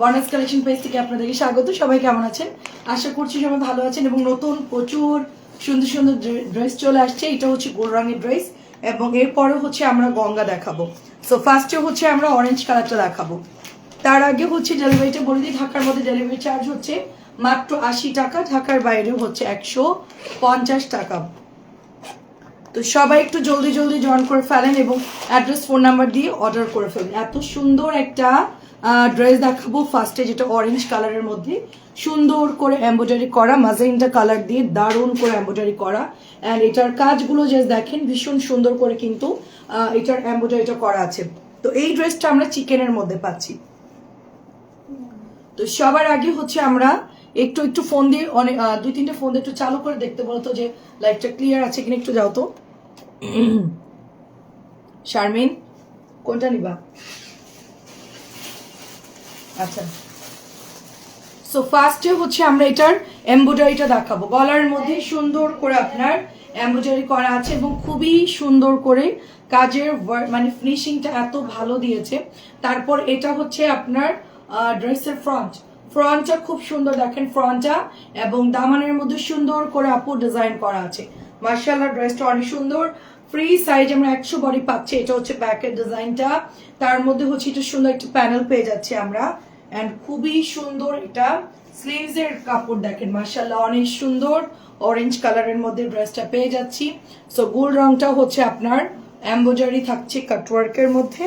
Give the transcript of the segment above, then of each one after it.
বর্নাস collection page থেকে আপনাদেরকে স্বাগত। সবাই কেমন আছেন? আশা করছি সবাই ভালো আছেন এবং নতুন প্রচুর সুন্দর সুন্দর ড্রেস চলে আসছে। এটা হচ্ছে গোল রঙের ড্রেস এবং এরপরে হচ্ছে আমরা গঙ্গা দেখাবো। সো ফার্স্টে হচ্ছে আমরা অরেঞ্জ কালারটা দেখাবো। তার আগে হচ্ছে ডেলিভারিটা বলে দিই, ঢাকার মধ্যে ডেলিভারি চার্জ হচ্ছে মাত্র আশি টাকা, ঢাকার বাইরে হচ্ছে একশো পঞ্চাশ টাকা। তো সবাই একটু জলদি জলদি জয়েন করে ফেলেন এবং অ্যাড্রেস ফোন নাম্বার দিয়ে অর্ডার করে ফেলেন। এত সুন্দর একটা ড্রেস দেখাবো ফার্স্টে যেটা অরেঞ্জ কালারের মধ্যে। সুন্দর করে এমব্রয়ডারি করা মাজাইনটা কালার দিয়ে দারুণ করে এমব্রয়ডারি করা। অ্যান্ড এটার কাজগুলো যে দেখেন ভীষণ সুন্দর করে কিন্তু এটার এমব্রয়ডারিটা করা আছে। তো এই ড্রেসটা আমরা চিকেনের মধ্যে পাচ্ছি। তো সবার আগে হচ্ছে আমরা একটু একটু ফোন দিয়ে অনেক দুই তিনটে ফোন দিয়ে একটু চালু করে দেখতে বলতো যে লাইটটা ক্লিয়ার আছে কিনা একটু যাও তো। শারমিন কোনটা নিবা? আচ্ছা। সো ফার্স্টে হচ্ছে আমরা এটার এমব্রয়ডারিটা দেখাবো। গলার মধ্যে সুন্দর করে আপনার এমব্রয়ডারি করা আছে এবং খুবই সুন্দর করে কাজের মানে ফিনিশিংটা এত ভালো দিয়েছে। তারপর এটা হচ্ছে আপনার ড্রেসের ফ্রন্ট ফ্রন্টটা খুব সুন্দর দেখেন ফ্রন্টটা এবং দামানের মধ্যে সুন্দর করে আপু ডিজাইন করা আছে। মার্শাল্লাহ ড্রেসটা অনেক সুন্দর। ফ্রি সাইজ আমরা একশো বডি পাচ্ছি। এটা হচ্ছে ব্যাকের ডিজাইনটা তার মধ্যে হচ্ছে এটা সুন্দর একটা প্যানেল পেয়ে যাচ্ছি আমরা। এন্ড খুবই সুন্দর এটা। স্লিভস এর কাপড় দেখেন মার্শাল্লাহ অনেক সুন্দর। অরেঞ্জ কালারের মধ্যে ড্রেসটা পেয়ে যাচ্ছি। সো গোল রংটা হচ্ছে আপনার এম্বোজারি থাকছে কাটওয়ার্কের মধ্যে।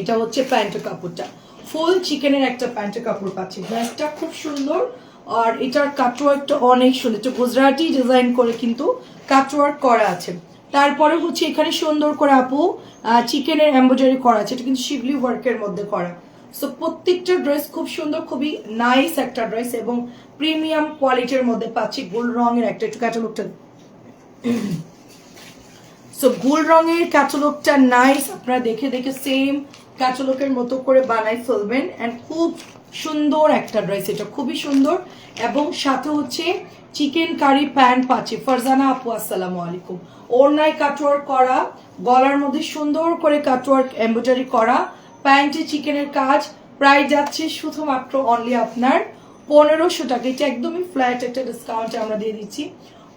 এটা হচ্ছে প্যান্টের কাপড়টা। ফুল চিকেনের একটা প্যান্টের কাপড় পাচ্ছি। ড্রেসটা খুব সুন্দর। আর এটার কাটওয়ার্কটা অনেক সুন্দর। গুজরাটি ডিজাইন করে কিন্তু কাটওয়ার্ক করা আছে। তারপরে হচ্ছে এখানে সুন্দর করে আপু চিকেনের এম্ব্রয়ডারি করা আছে। এটা কিন্তু শিবলি ওয়ার্কের মধ্যে করা। সো প্রত্যেকটা ড্রেস খুব সুন্দর, খুবই নাইস একটা ড্রেস এবং প্রিমিয়াম কোয়ালিটির মধ্যে পাচ্ছি গোল্ড রঙের একটা একটু ক্যাটালগটা সো গোল রঙের ক্যাটালগটা নাইস আপনারা দেখে দেখে সেম ক্যাটালগের মতো করে বানাই ফেলবেন অ্যান্ড খুব সুন্দর একটা ড্রেস এটা, খুবই সুন্দর এবং সাথে হচ্ছে চিকেন কারি প্যান্ট পাচ্ছি। ফারজানা আপু, আসসালামু আলাইকুম। ওড়নায় কাটওয়ার্ক করা, গলার মধ্যে সুন্দর করে কাটওয়ার্ক এমব্রয়ডারি করা প্যান্টে চিকেনের কাজ প্রায় যাচ্ছে শুধুমাত্র অনলি আপনার পনেরোশো টাকা। এটা একদমই ফ্ল্যাট একটা ডিসকাউন্ট আমরা দিয়ে দিচ্ছি।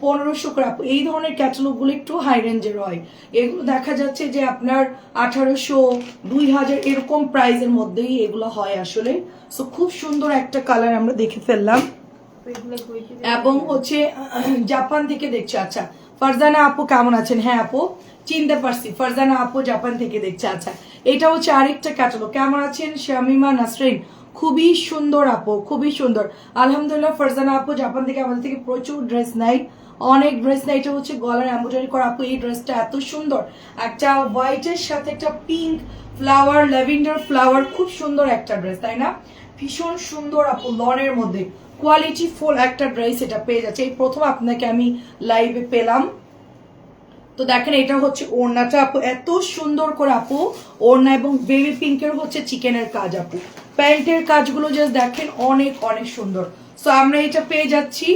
পনেরোশো করে এই ধরনের ক্যাটালগুলো একটু হাই রেঞ্জের হয়। এগুলো দেখা যাচ্ছে যে আপনার আঠারোশো দুই হাজার এরকম প্রাইসের মধ্যেই এগুলো হয় আসলে। সো খুব সুন্দর একটা কালার আমরা দেখে ফেললাম। এবং হচ্ছে জাপান থেকে দেখছি। আচ্ছা ফারজানা আপু কেমন আছেন? হ্যাঁ আপু। চিনতে পারছি। ফারজানা আপু জাপান থেকে দেখছে। আচ্ছা এটা হচ্ছে আরেকটা ক্যাটালগ কেমন আছেন? শামিমা নাসরিন, খুবই সুন্দর আপু, খুবই সুন্দর। আলহামদুলিল্লাহ, ফারজানা আপু জাপান থেকে আমাদের থেকে প্রচুর ড্রেস নাই অনেক ড্রেস নাই এটা হচ্ছে গলার এমব্রয়ডারি করা আপু। এই ড্রেসটা এত সুন্দর। একটা হোয়াইটের সাথে একটা পিঙ্ক ফ্লাওয়ার ল্যাভেন্ডার ফ্লাওয়ার খুব সুন্দর একটা ড্রেস তাই না? ভীষণ সুন্দর আপু, লনের মধ্যে। কোয়ালিটি ফুল একটা ড্রেস এটা পেয়ে যাচ্ছে। এই প্রথম আপনাকে আমি লাইভে পেলাম। তো দেখেন, এটা হচ্ছে ওড়নাটা আপু, এত সুন্দর করে আপু, ওড়না এবং বেবি পিঙ্কের হচ্ছে চিকেনের কাজ আপু। প্যান্টের কাজগুলো জাস্ট দেখেন, অনেক অনেক সুন্দর। সো আমরা এটা পেয়ে যাচ্ছি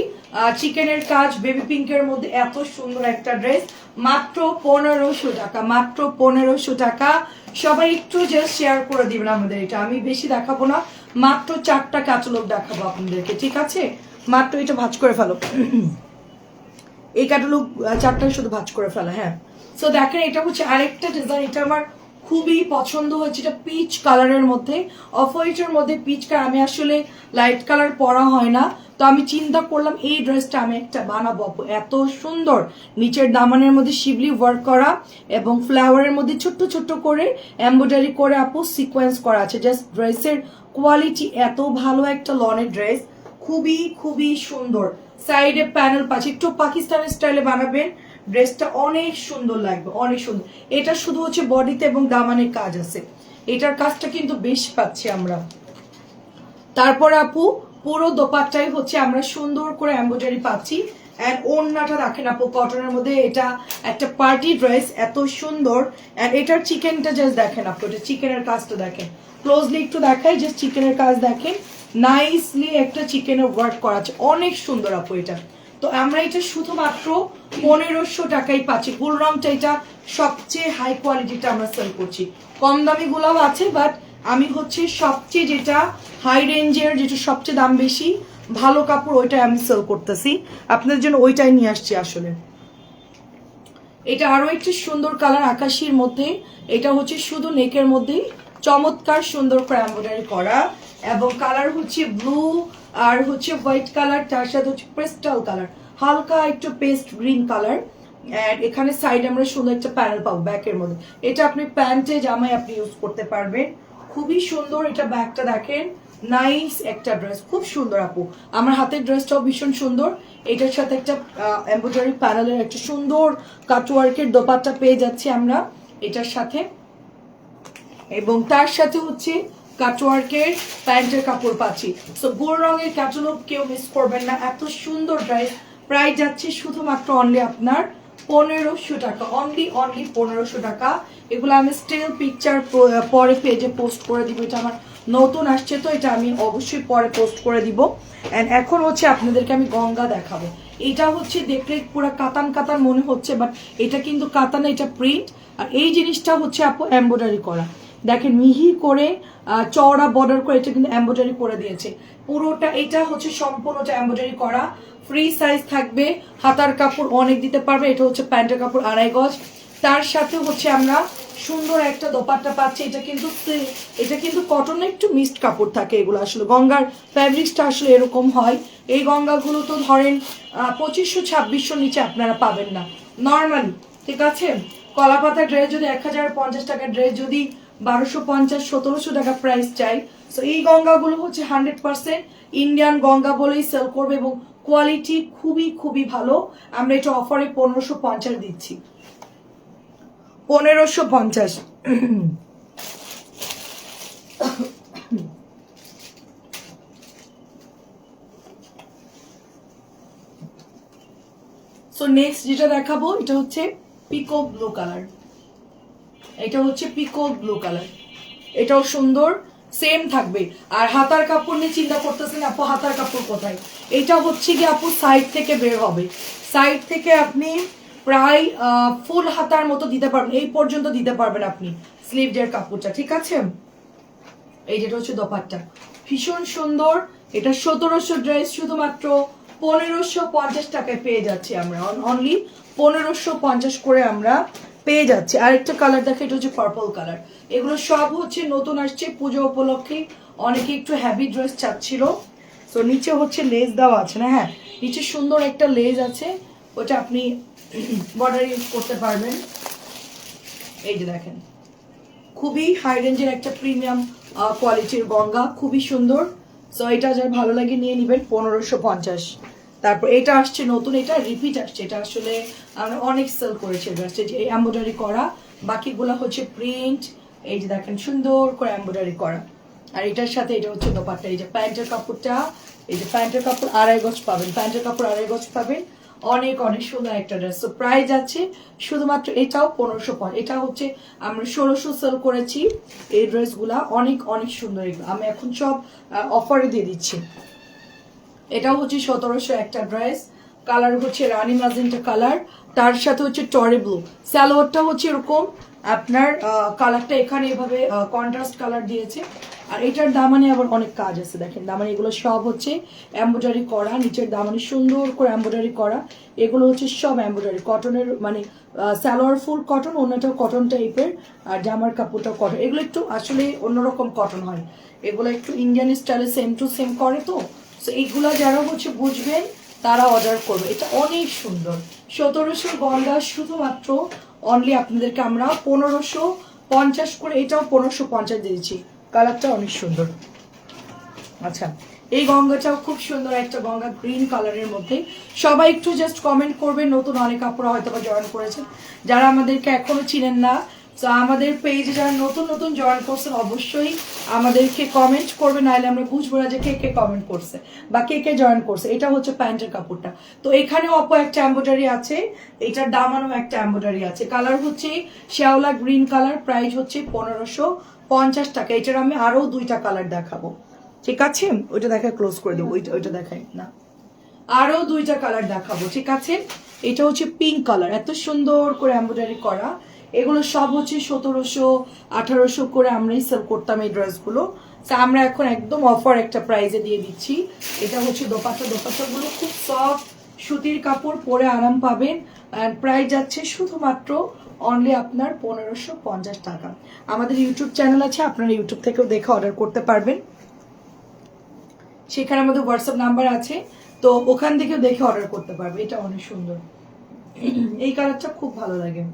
চিকেনের কাজ, বেবি পিঙ্কের মধ্যে এত সুন্দর একটা ড্রেস। মাত্র পনেরোশো টাকা, মাত্র পনেরোশো টাকা। সবাই একটু জাস্ট শেয়ার করে দিবেন আমাদের এটা। আমি বেশি দেখাবো না, মাত্র চারটা কাঁচলোক দেখাবো আপনাদেরকে, ঠিক আছে? মাত্র এটা ভাজ করে ফেলো। এই ক্যাটালগ চারটায় শুধু ভাঁজ করে ফেলা হ্যাঁ। সো দেখেন, এটা হচ্ছে আরেকটা ডিজাইন এটা আমার খুবই পছন্দ হয়েছে, এটা পিচ কালারের মধ্যে। অফ হোয়াইটের মধ্যে পিচ কালার আমি আসলে লাইট কালার পরা হয় না। তো আমি চিন্তা করলাম, এই ড্রেসটা আমি একটা বানাবো এত সুন্দর। নিচের দামানের মধ্যে শিবলি ওয়ার্ক করা এবং ফ্লাওয়ারের মধ্যে ছোট্ট ছোট্ট করে এমব্রয়ডারি করে, আপু সিকোয়েন্স করা আছে। জাস্ট ড্রেসের কোয়ালিটি এত ভালো একটা লনের ড্রেস খুবই খুবই সুন্দর। সাইডে প্যানেল পাচ্ছি। একটু পাকিস্তানি স্টাইলে বানাবেন। ড্রেসটা অনেক সুন্দর লাগবে, অনেক সুন্দর। এটা শুধু হচ্ছে বডিতে এবং দামানের কাজ আছে। এটার কাজটা কিন্তু বেশ পাচ্ছি আমরা। তারপর আপু, পুরো দোপাট্টাই হচ্ছে আমরা সুন্দর করে এমব্রয়ডারি পাচ্ছি। অ্যান্ড ওড়নাটা রাখেন আপু, কটনের মধ্যে এটা একটা পার্টি ড্রেস, এত সুন্দর। অ্যান্ড এটার চিকেনটা জাস্ট দেখেন আপু, এটা চিকেনের কাজটা দেখেন। ক্লোজলি একটু দেখাই জাস্ট চিকেনের কাজ দেখেন। নাইসলি একটা চিকেনের ওয়ার্ক করা আছে। অনেক সুন্দর আপু এটা। তো আমরা এটা শুধুমাত্র পনেরোশো টাকাই পাচ্ছি। ফুল রংটা এটা সবচেয়ে হাই কোয়ালিটিটা আমরা সেল করছি। কম দামি গুলাও আছে বাট আমি হচ্ছে সবচেয়ে যেটা হাই রেঞ্জের যেটা সবচেয়ে দাম বেশি, ভালো কাপড় ওইটাই আমি সেল করতেছি। আপনাদের জন্য ওইটাই নিয়ে আসছি আসলে। এটা আরও একটি সুন্দর কালার আকাশির মধ্যে। এটা হচ্ছে শুধু নেকের মধ্যেই। চমৎকার সুন্দর করে এমব্রয়ডারি করা। এবং কালার হচ্ছে ব্লু আর হচ্ছে হোয়াইট কালার, তার সাথে হচ্ছে পেস্টাল কালার। হালকা একটু পেস্ট গ্রিন কালার। এখানে সাইডে আমরা সুন্দর একটা প্যানেল পাবো ব্যাকের মধ্যে। এটা আপনি প্যান্টে জামায় আপনি ইউজ করতে পারবেন। খুবই সুন্দর এটা ব্যাগটা দেখেন। নাইস একটা ড্রেস খুব সুন্দর আপু। আমার হাতের ড্রেসটাও ভীষণ সুন্দর। এটার সাথে একটা এমব্রয়ডারি প্যানেলের একটা সুন্দর কাটওয়ার্কের দোপাট্টা পেয়ে যাচ্ছি আমরা এটার সাথে। এবং তার সাথে হচ্ছে কাটওয়ার্কের প্যান্টের কাপড় পাচ্ছি। সো গোল রঙের ক্যাটালগ কেউ মিস করবেন না। এত সুন্দর ড্রেস প্রায় যাচ্ছে শুধুমাত্র অনলি আপনার পনেরোশো টাকা। অনলি অনলি পনেরোশো টাকা। এগুলো আমি স্টিল পিকচার পরে পেজে পোস্ট করে দিব। এটা আমার নতুন আসছে, তো এটা আমি অবশ্যই পরে পোস্ট করে দিব। অ্যান্ড এখন হচ্ছে আপনাদেরকে আমি গঙ্গা দেখাবো। এটা হচ্ছে দেখলে পুরো কাতান কাতান মনে হচ্ছে বাট এটা কিন্তু কাতান এটা প্রিন্ট আর এই জিনিসটা হচ্ছে আপু এমব্রয়ডারি করা। দেখেন মিহি করে চওড়া বর্ডার করে এটা কিন্তু এমব্রয়ডারি করে দিয়েছে। পুরোটা এটা হচ্ছে সম্পূর্ণটা এমব্রয়ডারি করা। ফ্রি সাইজ থাকবে, হাতার কাপড় অনেক দিতে পারবে, এটা হচ্ছে প্যান্টের কাপড় আড়াই গজ। তার সাথে হচ্ছে আমরা সুন্দর একটা দোপাট্টা পাচ্ছি, এটা কিন্তু এটা কিন্তু কটনের একটু মিক্সড কাপড় থাকে এগুলো আসলে। গঙ্গার ফ্যাব্রিক্সটা আসলে এরকম হয়। এই গঙ্গাগুলো তো ধরেন পঁচিশশো ছাব্বিশশো নিচে আপনারা পাবেন না। নর্মালি ঠিক আছে? কলাপাতা ড্রেস যদি এক হাজার পঞ্চাশ টাকার ড্রেস যদি বারোশো পঞ্চাশ, সতেরোশো টাকা প্রাইস চাই। তো এই গঙ্গাগুলো হচ্ছে হান্ড্রেড পার্সেন্ট ইন্ডিয়ান গঙ্গা বলেই সেল করবে এবং কোয়ালিটি খুবই খুবই ভালো। আমরা এটা অফারে পনেরোশো পঞ্চাশ দিচ্ছি। পনেরোশো পঞ্চাশ। সো নেক্সট যেটা দেখাবো, এটা হচ্ছে পিকো ব্লু কালার এটা হচ্ছে পিকো ব্লু কালার এটাও সুন্দর সেম থাকবে। আর হাতার কাপড় নিয়ে চিন্তা করতেছেন, আপু, হাতার কাপড় কোথায়? এটা হচ্ছে কি আপু সাইড থেকে বের হবে। সাইড থেকে আপনি প্রায় ফুল হাতার মতো দিতে পারবেন। এই পর্যন্ত দিতে পারবেন আপনি স্লিভডের কাপড়টা, ঠিক আছে? এই যেটা হচ্ছে দোপাট্টা। ভীষণ সুন্দর। এটা সতেরোশো ড্রেস শুধুমাত্র পনেরোশো পঞ্চাশ টাকায় পেয়ে যাচ্ছি আমরা। অনলি পনেরোশো পঞ্চাশ করে আমরা পেয়ে যাচ্ছি। আরেকটা কালার দেখে, এটা হচ্ছে পার্পল কালার এগুলো সব হচ্ছে নতুন আসছে, পুজো উপলক্ষে। অনেকে একটু হ্যাভি ড্রেস চাচ্ছিল। তো নিচে হচ্ছে লেস দেওয়া আছে না? হ্যাঁ নিচে সুন্দর একটা লেস আছে। ওটা আপনি বর্ডার ইউজ করতে পারবেন। এই যে দেখেন, খুবই হাই রেঞ্জের একটা প্রিমিয়াম কোয়ালিটির গঙ্গা, খুবই সুন্দর। সো এটা যার ভালো লাগে নিয়ে নেবেন, পনেরোশো পঞ্চাশ। তারপর এটা আসছে নতুন, এটা রিপিট আসছে, এটা আসলে আমরা অনেক সেল করেছি ড্রেসটা যে এম্ব্রয়ডারি করা, বাকিগুলো হচ্ছে প্রিন্ট এই যে দেখেন সুন্দর করে এম্ব্রয়ডারি করা। আর এটার সাথে এটা হচ্ছে দোপাট্টা, এই যে প্যান্টের কাপড়টা, এই যে প্যান্টের কাপড় আড়াই গজ পাবেন, প্যান্টের কাপড় আড়াই গজ পাবেন। অনেক অনেক সুন্দর একটা ড্রেস তো প্রাইস আছে শুধুমাত্র এটাও পনেরোশো পর এটা হচ্ছে আমরা ষোলোশো সেল করেছি এই ড্রেসগুলা অনেক অনেক সুন্দর এগুলো। আমি এখন সব অফারে দিয়ে দিচ্ছি। এটাও হচ্ছে সতেরোশো একটা ড্রেস। কালার হচ্ছে রানি মাজেন্টা কালার তার সাথে হচ্ছে টরে ব্লু স্যালোয়ারটা হচ্ছে এরকম, আপনার কালারটা এখানে এভাবে কন্ট্রাস্ট কালার দিয়েছে। আর এটার দামানে আবার অনেক কাজ আছে, দেখেন। দামানে এগুলো সব হচ্ছে এম্ব্রয়ডারি করা, নিচের দামানে সুন্দর করে এম্ব্রয়ডারি করা। এগুলো হচ্ছে সব এম্ব্রয়ডারি কটনের মানে স্যালোয়ার ফুল কটন অন্যটাও কটন টাইপের আর জামার কাপড়টাও কটন এগুলো একটু আসলে অন্যরকম কটন হয়। এগুলো একটু ইন্ডিয়ান স্টাইলে সেম টু সেম করে তো। তো এইগুলো যারা হচ্ছে বুঝবেন, তারা অর্ডার করবে। এটা অনেক সুন্দর। সতেরোশো গঙ্গা শুধুমাত্র অনলি আপনাদেরকে আমরা পনেরোশো পঞ্চাশ করে, এটাও পনেরোশো পঞ্চাশ দিয়েছি কালারটা অনেক সুন্দর। আচ্ছা এই গঙ্গাটাও খুব সুন্দর একটা গঙ্গা গ্রিন কালারের মধ্যে। সবাই একটু জাস্ট কমেন্ট করবেন, নতুন অনেক আপুরা হয়তো বা জয়েন করেছেন। যারা আমাদেরকে এখনও চিনেন না তো আমাদের পেজে যারা নতুন নতুন জয়েন করছেন, অবশ্যই আমাদেরকে কমেন্ট করবে নাহলে আমরা বুঝব না যে কে কে কমেন্ট করছে বা কে কে জয়েন করছে। এটা হচ্ছে প্যান্টের কাপড়টা। তো এখানেও অপো একটা এম্ব্রয়ডারি আছে, এটার দামানো একটা এম্ব্রয়ডারি আছে। কালার হচ্ছে শ্যাওলা গ্রিন কালার প্রাইস হচ্ছে পনেরোশো পঞ্চাশ টাকা। এটার আমি আরও দুইটা কালার দেখাবো। ঠিক আছে? ওইটা দেখা ক্লোজ করে দেবো। ওইটা ওইটা দেখাই না। আরও দুইটা কালার দেখাবো, ঠিক আছে? এটা হচ্ছে পিঙ্ক কালার এত সুন্দর করে এমব্রয়ডারি করা। এগুলো সব হচ্ছে সতেরোশো, আঠারোশো করে আমরাই সেল করতাম এই ড্রেসগুলো। তো আমরা এখন একদম অফার একটা প্রাইজে দিয়ে দিচ্ছি। এটা হচ্ছে দোপাট্টা। দোপাট্টাগুলো খুব সফট সুতির কাপড় পরে আরাম পাবেন। আর প্রাইস যাচ্ছে শুধুমাত্র অনলি আপনার পনেরোশো পঞ্চাশ টাকা। আমাদের ইউটিউব চ্যানেল আছে, আপনারা ইউটিউব থেকেও দেখে অর্ডার করতে পারবেন। সেখানে আমাদের হোয়াটসঅ্যাপ নাম্বার আছে। তো ওখান থেকেও দেখে অর্ডার করতে পারবে। এটা অনেক সুন্দর। এই কালারটা খুব ভালো লাগে।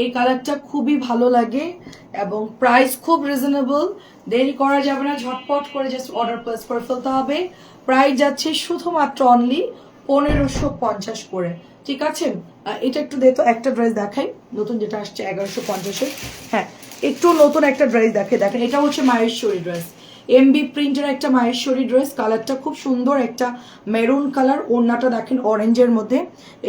এই কালারটা খুবই ভালো লাগে এবং প্রাইস খুব রিজনেবল দেরি করা যাবে না, ঝটপট করে জাস্ট অর্ডার প্লেস করে ফেলতে হবে। প্রাইস যাচ্ছে শুধুমাত্র অনলি পনেরোশো পঞ্চাশ করে। ঠিক আছে? এটা একটু দে তো, একটা ড্রেস দেখাই। নতুন যেটা আসছে এগারোশো পঞ্চাশের। হ্যাঁ একটু নতুন একটা ড্রেস দেখে, দেখেন, এটা হচ্ছে মায়েশ্বরী ড্রেস এমবি প্রিন্টের একটা মায়েশ্বরী ড্রেস কালারটা খুব সুন্দর, একটা মেরুন কালার ওড়নাটা দেখেন অরেঞ্জের মধ্যে।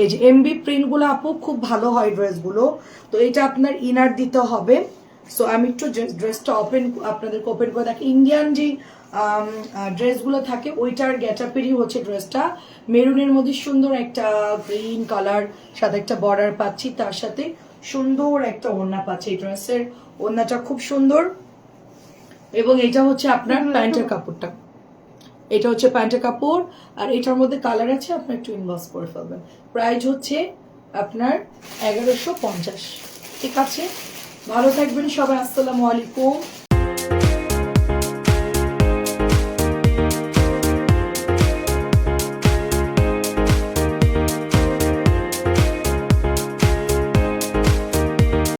এই যে এমবি প্রিন্টগুলো আপু, খুব ভালো হয় ড্রেসগুলো তো এটা আপনার ইনার দিতে হবে। সো আমি একটু ড্রেসটা ওপেন আপনাদেরকে ওপেন করে দেখি। ইন্ডিয়ান যে ড্রেসগুলো থাকে, ওইটার গ্যাটাপেরই হচ্ছে ড্রেসটা মেরুনের মধ্যে সুন্দর একটা গ্রিন কালার সাথে একটা বর্ডার পাচ্ছি, তার সাথে সুন্দর একটা ওড়না পাচ্ছি এই ড্রেসের ওড়নাটা খুব সুন্দর। এবং এটা হচ্ছে আপনার প্যান্টের কাপড়টা। এটা হচ্ছে প্যান্টের কাপড় আর এটার মধ্যে কালার আছে আপনার একটু ইনভাস করে ফেলবেন। প্রাইস হচ্ছে আপনার এগারোশো পঞ্চাশ। ঠিক আছে? ভালো থাকবেন সবাই আসসালামু আলাইকুম।